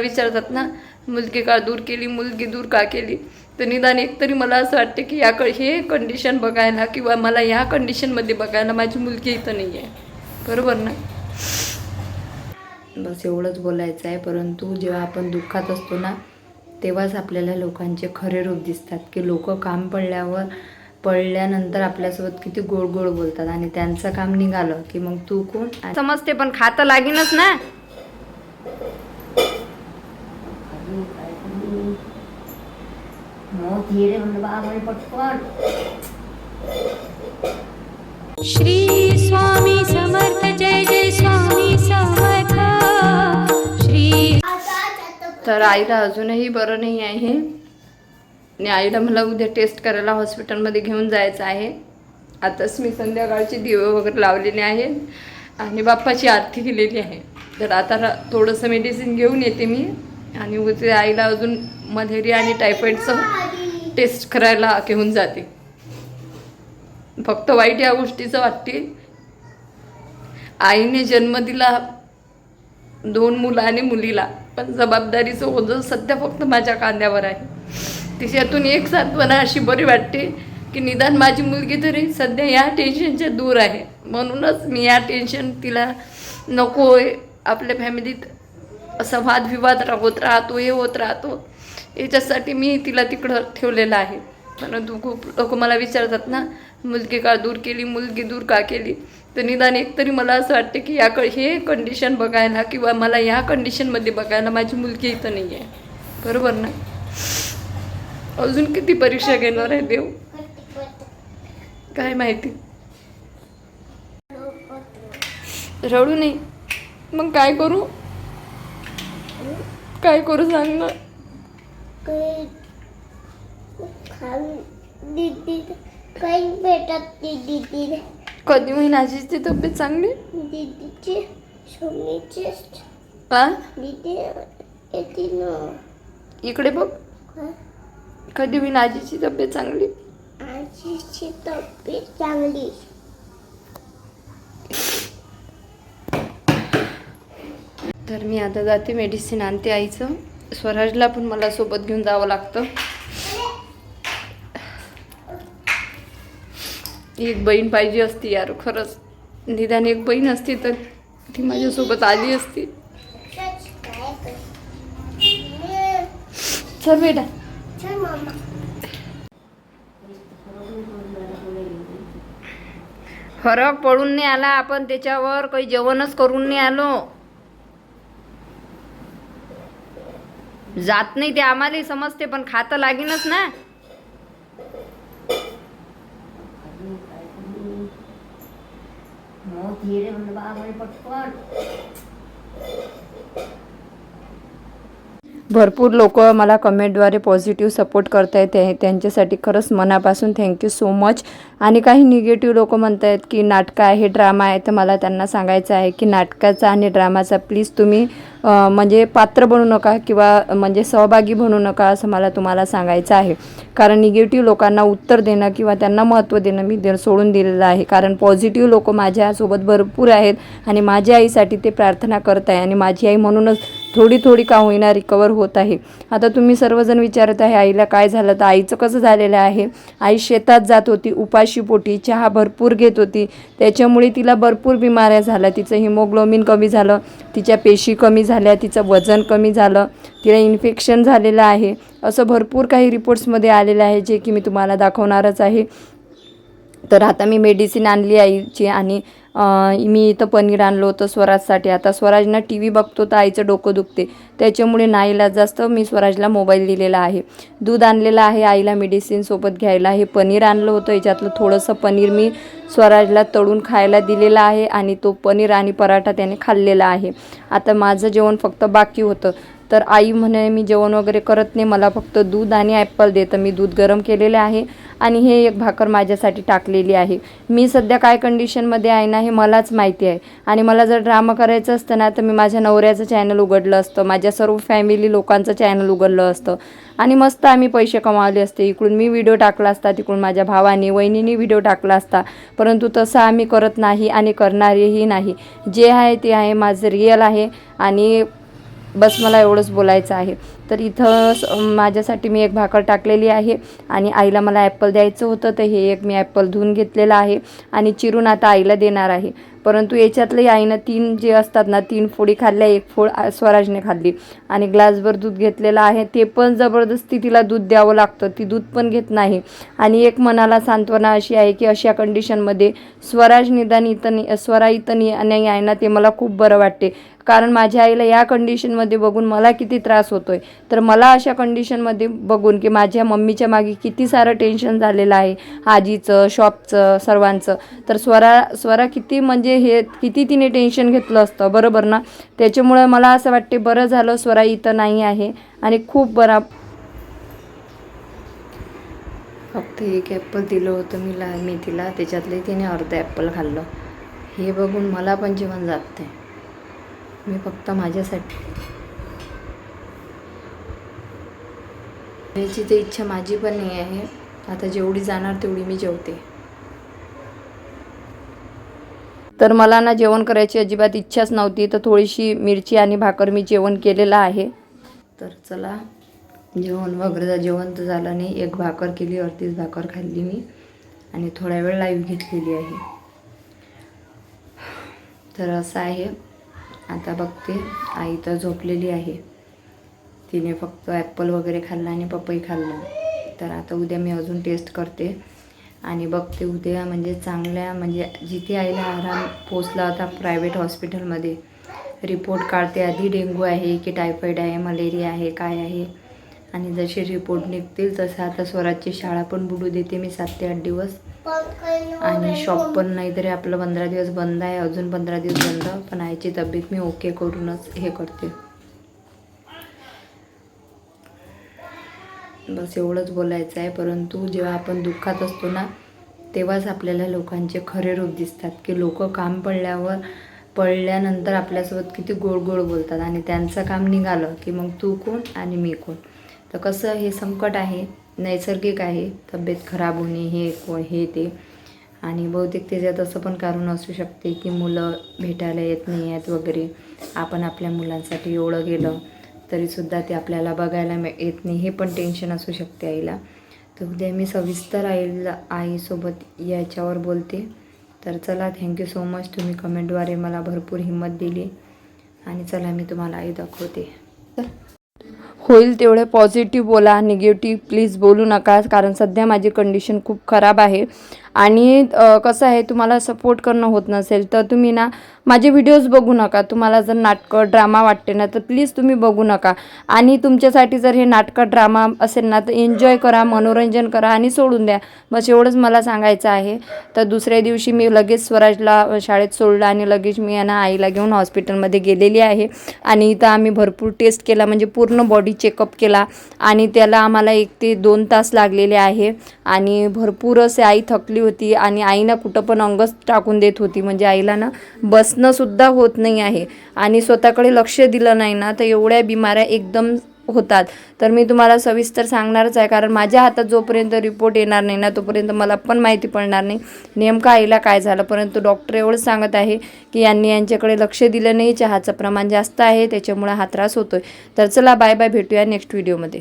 विचारतात ना मुलगी का दूर केली मुलगी दूर का केली? तर निदान एक तरी मला असं वाटते की या हे कंडिशन बघायला किंवा मला ह्या कंडिशनमध्ये बघायला माझी मुलगी इथं नाही आहे बरोबर ना? बस एवढंच बोलायचं आहे परंतु जेव्हा आपण दुःखात असतो ना तेव्हाच आपल्याला लोकांचे खरे रूप दिसतात की लोक काम पडल्यावर पडल्यानंतर आपल्यासोबत किती गोड गोड बोलतात आणि त्यांचं काम निघालं की मग तू कोण? समजते पण खातं लागेनच ना? మోతీరే म्हणलं బాబాయ్ పట్టుకోవాలి श्री स्वामी సమర్థ जय జయ स्वामी समर्थ. श्री तर आईला अजूनही बरं नाही आहे. आणि आईला मला उद्या टेस्ट करायला हॉस्पिटलमध्ये घेऊन जायचं आहे. आताच मी संध्याकाळचे दिवे वगैरे लावलेले आहेत. आणि बाप्पाची आरती केलेली आहे. तर आता थोडंसं मेडिसिन घेऊन येते मी. आणि उद्या आईला अजून मलेरिया आणि टायफॉईडचं टेस्ट करायला घेऊन जाते. फक्त वाईट या गोष्टीचं वाटते. आईने जन्म दिला दोन मुलं आणि मुलीला. पण जबाबदारीचं ओझं सध्या फक्त माझ्या कांद्यावर आहे. तिच्यातून एक सांत्वना अशी बरी वाटते की निदान माझी मुलगी तरी सध्या या टेन्शनच्या दूर आहे. म्हणूनच मी या टेन्शन तिला नको आहे आपल्या फॅमिलीत असा वादविवाद होत राहतो हे होत राहतो. याच्यासाठी मी तिला तिकडं ठेवलेलं आहे. परंतु खूप लोक मला विचारतात ना मुलगी का दूर केली मुलगी दूर का केली? तर निदान एक तरी मला असं वाटते की या हे कंडिशन बघायला किंवा मला ह्या कंडिशनमध्ये बघायला माझी मुलगी इथं नाही आहे बरोबर ना? अजून किती परीक्षा घेणार आहे देव? काय माहिती? रडू नाही मग काय करू? काय करू सांग ना? काही खाऊन दीदी काही भेटत नाही दीदीने कधी मी आजीची तब्येत चांगली? दीदीची सोनीची हा? दीदी येते ना इकडे बघ. कधी मी आजीची तब्येत चांगली? आजीची तब्येत चांगली तर मी आता जाते मेडिसिन आणते आईचं. स्वराजला पण मला सोबत घेऊन जावं लागतं. एक बहीण पाहिजे असती यार खरंच. निदान एक बहीण असती तर ती माझ्यासोबत आली असती. चल बेटा. फरक पडून नाही आला आपण त्याच्यावर काही जेवणच करून नाही आलो. जात नाही ते आम्हाला समजते पण खातं लागेनच ना. भरपूर लोक मला कमेंटद्वारे पॉझिटिव्ह सपोर्ट करत आहेत ते त्यांच्यासाठी खरंच मनापासून थँक्यू सो मच आणि काही निगेटिव्ह लोक म्हणत आहेत की नाटकं आहे ड्रामा आहे तर मला त्यांना सांगायचं आहे की नाटकाचा आणि ड्रामाचा प्लीज तुम्ही म्हणजे पात्र बनू नका किंवा म्हणजे सहभागी बनू नका असं मला तुम्हाला सांगायचं आहे. कारण निगेटिव्ह लोकांना उत्तर देणं किंवा त्यांना महत्त्व देणं मी दे सोडून दिलेलं आहे. कारण पॉझिटिव्ह लोक माझ्यासोबत भरपूर आहेत आणि माझ्या आईसाठी ते प्रार्थना करत आहे आणि माझी आई म्हणूनच थोडी थोडी का होईना रिकवर होत आहे. आता तुम्ही सर्वजण विचारत आहे आईला काय झालं? तर आईचं कसं झालेलं आहे? आई शेतात जात होती उपाशी पोटी चहा भरपूर घेत होती. त्याच्यामुळे तिला भरपूर बिमाऱ्या झाल्या. तिचं हिमोग्लोबिन कमी झालं तिच्या पेशी कमी झाल्या. तिचं वजन कमी झालं तिला इन्फेक्शन झालेलं आहे. असं भरपूर काही रिपोर्ट्समध्ये आलेलं आहे जे की मी तुम्हाला दाखवणारच आहे. तर आता मी मेडिसिन आणली आईची आणि मी इथं पनीर आणलं होतं स्वराजसाठी. आता स्वराजना टी व्ही बघतो तर आईचं डोकं दुखते. त्याच्यामुळे नाईला जास्त मी स्वराजला मोबाईल दिलेला आहे. दूध आणलेलं आहे आईला मेडिसिनसोबत घ्यायला. हे पनीर आणलं होतं. याच्यातलं थोडंसं पनीर मी स्वराजला तळून खायला दिलेलं आहे आणि तो पनीर आणि पराठा त्याने खाल्लेला आहे. आता माझं जेवण फक्त बाकी होतं. तर आई म्हणे मी जेवण वगैरे करत नाही. मला फक्त दूध आणि ॲपल देतं. मी दूध गरम केलेले आहे. आणि हे एक भाकर माझ्यासाठी टाकलेली आहे. मी सध्या काय कंडिशनमध्ये आहे ना हे मलाच माहिती आहे. आणि मला जर ड्रामा करायचं असतं ना तर मी माझ्या नवऱ्याचं चॅनल उघडलं असतं माझ्या सर्व फॅमिली लोकांचं चॅनल उघडलं असतं. आणि मस्त आम्ही पैसे कमावले असते. इकडून मी व्हिडिओ टाकला असता तिकडून माझ्या भावाने वहिनीने व्हिडिओ टाकला असता. परंतु तसं आम्ही करत नाही आणि करणारेही नाही. जे आहे ते आहे माझं रिअल आहे. आणि बस मला एवढंच बोलायचं आहे. तर इथं माझ्यासाठी मी एक भाकर टाकलेली आहे आणि आईला मला ॲपल द्यायचं होतं तर हे एक मी ॲपल धुवून घेतलेलं आहे आणि चिरून आता आईला देणार आहे. परंतु याच्यातली आईनं तीन जे असतात ना तीन फोडी खाल्ल्या एक फोड स्वराजने खाल्ली आणि ग्लासभर दूध घेतलेलं आहे. ते पण जबरदस्ती तिला दूध द्यावं लागतं ती दूध पण घेत नाही. आणि एक मनाला सांत्वना अशी आहे की अशा कंडिशनमध्ये स्वराज निदान इथं स्वरा इथं नाही आहे ते मला खूप बरं वाटते. कारण माझ्या आईला या कंडिशनमध्ये बघून मला किती त्रास होतोय. तर मला अशा कंडिशनमध्ये बघून की माझ्या मम्मीच्या मागे किती सारं टेन्शन झालेलं आहे. आजीचं शॉपचं सर्वांचं. तर स्वरा स्वरा किती म्हणजे हे किती तिने टेन्शन घेतलं असतं बरोबर ना? त्याच्यामुळं मला असं वाटते बरं झालं स्वरा इथं नाही आहे आणि खूप बरा फक्त एक ॲपल दिलं होतं मी ला मी तिला. त्याच्यातले तिने अर्धं ॲपल खाल्लं. हे बघून मला पण जेवण जात नाही मी फक्त माझ्यासाठी. याची तर इच्छा माझी पण नाही आहे. आता जेवढी जाणार तेवढी मी जेवते. तर मला ना जेवण करायची अजिबात इच्छाच नव्हती. तर थोडीशी मिरची आणि भाकर मी जेवण केलेलं आहे. तर चला जेवण वगैरे जेवण तर झालं नाही. एक भाकर केली अर्धीच भाकर खाल्ली मी. आणि थोडा वेळ लाईव्ह घेतलेली आहे. तर असं आहे. आता बघते. आई तर झोपलेली आहे. तिने फक्त ॲपल वगैरे खाल्लं आणि पपई खाल्लं. तर आता उद्या मी अजून टेस्ट करते. आणि बघते उद्या म्हणजे चांगल्या म्हणजे जिथे आईला आराम पोचला होता प्रायव्हेट हॉस्पिटलमध्ये. रिपोर्ट काढते आधी डेंग्यू आहे की टायफॉईड आहे मलेरिया आहे काय आहे. आणि जसे रिपोर्ट निघतील तसं आता स्वराजची शाळा पण बुडू देते मी सात ते आठ दिवस. आणि शॉप पण नाही तरी आपलं पंधरा दिवस बंद आहे अजून पंधरा दिवस बंद. पण आईची तब्येत मी ओके करूनच हे करते. बस एवढंच बोलायचं आहे परंतु जेव्हा आपण दुःखात असतो ना तेव्हाच आपल्याला लोकांचे खरे रूप दिसतात. की लोक काम पडल्यावर पडल्यानंतर आपल्यासोबत किती गोड गोड बोलतात. आणि त्यांचं काम निघालं की मग तू कोण आणि मी कोण? तर कसं हे संकट आहे नैसर्गिक आहे तब्येत खराब होणे हे हे ते. आणि बहुतेक त्याच्यात असं पण कारण असू शकते की मुलं भेटायला येत नाही आहेत वगैरे. आपण आपल्या मुलांसाठी एवढं गेलं तरीसुद्धा ते आपल्याला बघायला येत नाही. हे पण टेन्शन असू शकते आईला. तर उद्या मी सविस्तर आईला आईसोबत याच्यावर बोलते. तर चला थँक्यू सो मच तुम्ही कमेंटद्वारे मला भरपूर हिंमत दिली. आणि चला मी तुम्हाला आई दाखवते. होईल तेवढे पॉझिटिव्ह बोला निगेटिव्ह प्लीज बोलू नका कारण सध्या माझी कंडिशन खूप खराब आहे. आणि कसं आहे तुम्हाला सपोर्ट करणं होत नसेल तर तुम्ही ना माझे व्हिडिओज बघू नका. तुम्हाला जर नाटकं ड्रामा वाटते ना तर प्लीज तुम्ही बघू नका. आणि तुमच्यासाठी जर हे नाटकं ड्रामा असेल ना तर एन्जॉय करा मनोरंजन करा आणि सोडून द्या. बस एवढंच मला सांगायचं आहे. तर दुसऱ्या दिवशी मी लगेच स्वराजला शाळेत सोडलं आणि लगेच मी यांना आईला घेऊन हॉस्पिटलमध्ये गेलेली आहे. आणि इथं आम्ही भरपूर टेस्ट केला म्हणजे पूर्ण बॉडी चेकअप केला. आणि त्याला आम्हाला एक ते दोन तास लागलेले आहे. आणि भरपूर असे आई थकली होती आणि आईनं कुठं पण अंगच टाकून देत होती. म्हणजे आईला ना बसणंसुद्धा होत नाही आहे. आणि स्वतःकडे लक्ष दिलं नाही ना तर एवढ्या बिमाऱ्या एकदम होतात. तर मी तुम्हाला सविस्तर सांगणारच आहे कारण माझ्या हातात जोपर्यंत रिपोर्ट येणार नाही ना तोपर्यंत मला पण माहिती पडणार नाही. नेमकं आईला काय झालं? परंतु डॉक्टर एवढंच सांगत आहे की यांनी यांच्याकडे लक्ष दिलं नाही. चहाचं प्रमाण जास्त आहे त्याच्यामुळे हा त्रास होतोय. तर चला बाय बाय भेटूया नेक्स्ट व्हिडिओमध्ये